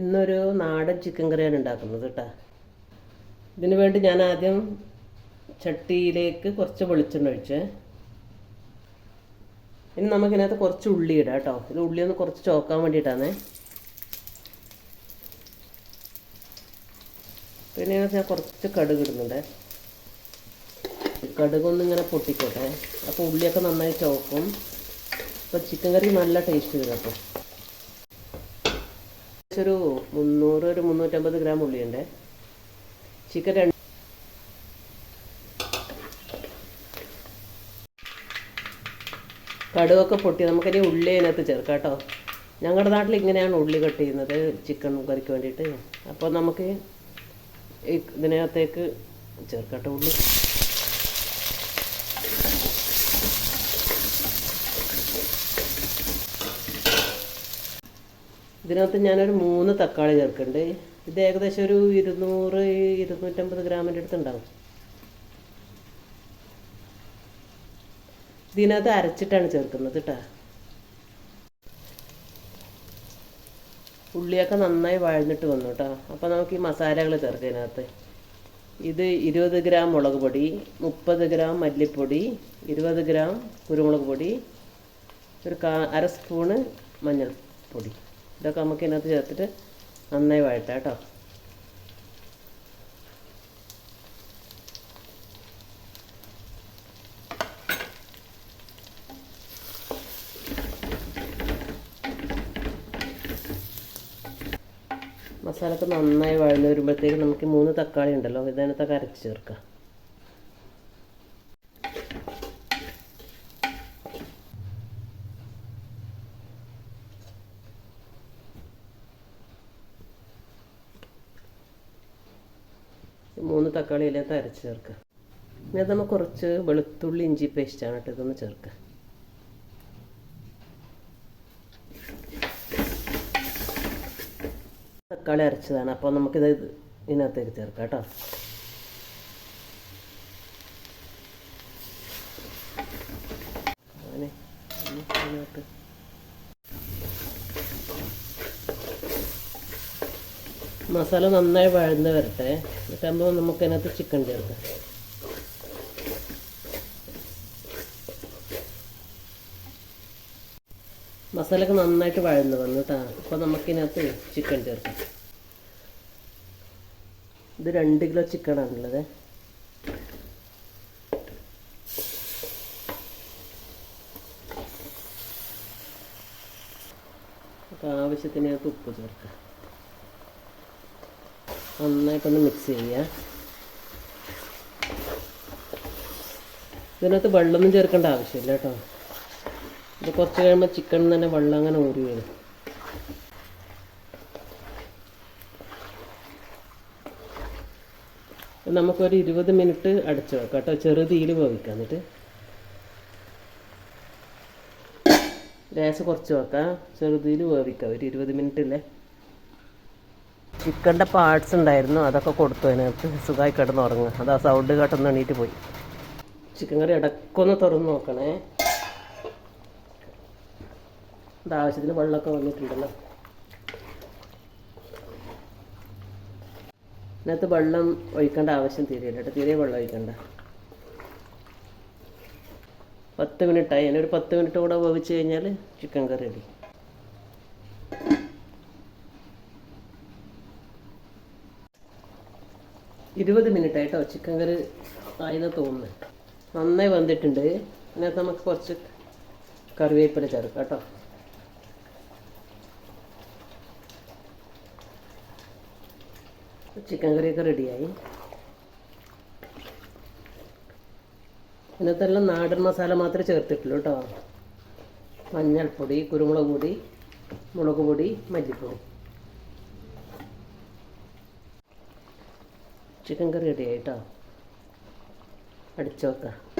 ഇന്നൊരു നാടൻ ചിക്കൻ കറിയാണ് ഉണ്ടാക്കുന്നത് കേട്ടോ ഇതിനു വേണ്ടി ഞാൻ ആദ്യം ചട്ടിയിലേക്ക് കുറച്ച് വെളിച്ചെണ്ണ ഒഴിച്ച്. ഇനി നമുക്കിതിനകത്ത് കുറച്ച് ഉള്ളി ഇടാം കേട്ടോ ഇത് ഉള്ളി ഒന്ന് കുറച്ച് ചോക്കാൻ വേണ്ടിയിട്ടാണ്. പിന്നെ ഇതിനകത്ത് ഞാൻ കുറച്ച് കടുക് ഇടുന്നുണ്ട്. കടുകൊന്നും ഇങ്ങനെ പൊട്ടിക്കോട്ടെ. അപ്പോൾ ഉള്ളിയൊക്കെ നന്നായി ചോക്കും. അപ്പോൾ ചിക്കൻ കറി നല്ല ടേസ്റ്റ് വരും അപ്പോൾ ഒരു മുന്നൂറ് ഒരു മുന്നൂറ്റമ്പത് ഗ്രാം ഉള്ളിയുണ്ട്. ചിക്കൻ രണ്ട് കടുവൊക്കെ പൊട്ടി. നമുക്കിനി ഉള്ളി അതിനകത്ത് ചേർക്കാം കേട്ടോ. ഞങ്ങളുടെ നാട്ടിൽ ഇങ്ങനെയാണ് ഉള്ളി കട്ട് ചെയ്യുന്നത് ചിക്കൻ കറിക്ക് വേണ്ടിയിട്ട്. അപ്പോൾ നമുക്ക് ഇതിനകത്തേക്ക് ചേർക്കാം കേട്ടോ ഉള്ളി. ഇതിനകത്ത് ഞാനൊരു മൂന്ന് തക്കാളി ചേർക്കുന്നുണ്ട്. ഇത് ഏകദേശം ഒരു ഇരുന്നൂറ് ഇരുന്നൂറ്റമ്പത് ഗ്രാമിന്റെ അടുത്തുണ്ടാവും ഇതിനകത്ത് അരച്ചിട്ടാണ് ചേർക്കുന്നത് കേട്ടോ ഉള്ളിയൊക്കെ നന്നായി വഴഞ്ഞിട്ട് വന്നു കേട്ടോ അപ്പോൾ നമുക്ക് ഈ മസാലകൾ ചേർക്കാം ഇതിനകത്ത്. ഇത് ഇരുപത് ഗ്രാം മുളക് പൊടി മുപ്പത് ഗ്രാം മല്ലിപ്പൊടി ഇരുപത് ഗ്രാം കുരുമുളക് പൊടി ഒരു കാ അര സ്പൂണ് മഞ്ഞൾപ്പൊടി. ഇതൊക്കെ നമുക്ക് ഇതിനകത്ത് ചേർത്തിട്ട് നന്നായി വഴറ്റാം കേട്ടോ. മസാലയൊക്കെ നന്നായി വഴന്ന് വരുമ്പോഴത്തേക്ക് നമുക്ക് മൂന്ന് തക്കാളി ഉണ്ടല്ലോ ഇതിനകത്തൊക്കെ അരച്ച് ചേർക്കാം. മൂന്ന് തക്കാളി എല്ലാം തരച്ച് ചേർക്കുക. പിന്നെ നമ്മൾ കുറച്ച് വെളുത്തുള്ളി ഇഞ്ചി പേസ്റ്റാണ് കേട്ടോ ഇതൊന്ന് ചേർക്കുക. തക്കാളി അരച്ചതാണ്. അപ്പോൾ നമുക്കിത് ഇത് ഇതിനകത്തേക്ക് ചേർക്കാം കേട്ടോ അങ്ങനെ ഇനി ഇതിനകത്ത് മസാല നന്നായി വഴന്ന് വരട്ടെ. എന്നിട്ടാകുമ്പോൾ നമുക്ക് അതിനകത്ത് ചിക്കൻ ചേർക്കാം. മസാലയൊക്കെ നന്നായിട്ട് വഴന്ന് വന്നു കേട്ടോ അപ്പോൾ നമുക്കിതിനകത്ത് ചിക്കൻ ചേർക്കാം. ഇത് രണ്ട് കിലോ ചിക്കനാണുള്ളത് അപ്പോൾ ആവശ്യത്തിന് ഉപ്പ് ചേർക്കാം. നന്നായിട്ടൊന്ന് മിക്സ് ചെയ്യുക. ഇതിനകത്ത് വെള്ളമൊന്നും ചേർക്കേണ്ട ആവശ്യമില്ല കേട്ടോ. ഇത് കുറച്ച് കഴിയുമ്പോൾ ചിക്കൻ തന്നെ വെള്ളം അങ്ങനെ ഊരി വരും. നമുക്കൊരു ഇരുപത് മിനിറ്റ് അടച്ചു വെക്കാം കേട്ടോ. ചെറു തീയിൽ വേവിക്കാം. എന്നിട്ട് ഗ്യാസ് കുറച്ച് വെക്കാം. ചെറുതീയിൽ വേവിക്കാം. ഒരു ഇരുപത് മിനിറ്റ് ഇല്ലേ ചിക്കന്റെ പാർട്സ് ഉണ്ടായിരുന്നു അതൊക്കെ കൊടുത്തു അതിനകത്ത് സുഖമായി കിടന്നുറങ്ങുക അത് ആ സൗണ്ട് കേട്ടൊന്ന് എണീറ്റ് പോയി. ചിക്കൻ കറി ഇടക്കൊന്ന് തുറന്ന് നോക്കണേ. ആവശ്യത്തിന് വെള്ളമൊക്കെ വന്നിട്ടുണ്ടല്ലോ. ഇതിനകത്ത് വെള്ളം ഒഴിക്കേണ്ട ആവശ്യം തീരെയില്ല കേട്ടോ. തീരെ വെള്ളം ഒഴിക്കണ്ട. പത്ത് മിനിറ്റായി. അതിനൊരു പത്ത് മിനിറ്റ് കൂടെ വേവിച്ച് കഴിഞ്ഞാൽ ചിക്കൻ കറി റെഡി. ഇരുപത് മിനിറ്റ് ആയിട്ടോ ചിക്കൻ കറി ആയെന്ന് തോന്നുന്നു. നന്നായി വന്നിട്ടുണ്ട്. അതിനകത്ത് നമുക്ക് കുറച്ച് കറിവേപ്പില ചേർക്കാം കേട്ടോ. ചിക്കൻ കറിയൊക്കെ റെഡിയായി ഇതിനകത്തെല്ലാം നാടൻ മസാല മാത്രമേ ചേർത്തിട്ടുള്ളൂ കേട്ടോ. മഞ്ഞൾപ്പൊടി കുരുമുളക് പൊടി മുളക് പൊടി മല്ലിപ്പൊടി. ചിക്കൻ കറി റെഡി ആയിട്ടോ? അടിച്ചു വെക്കാം.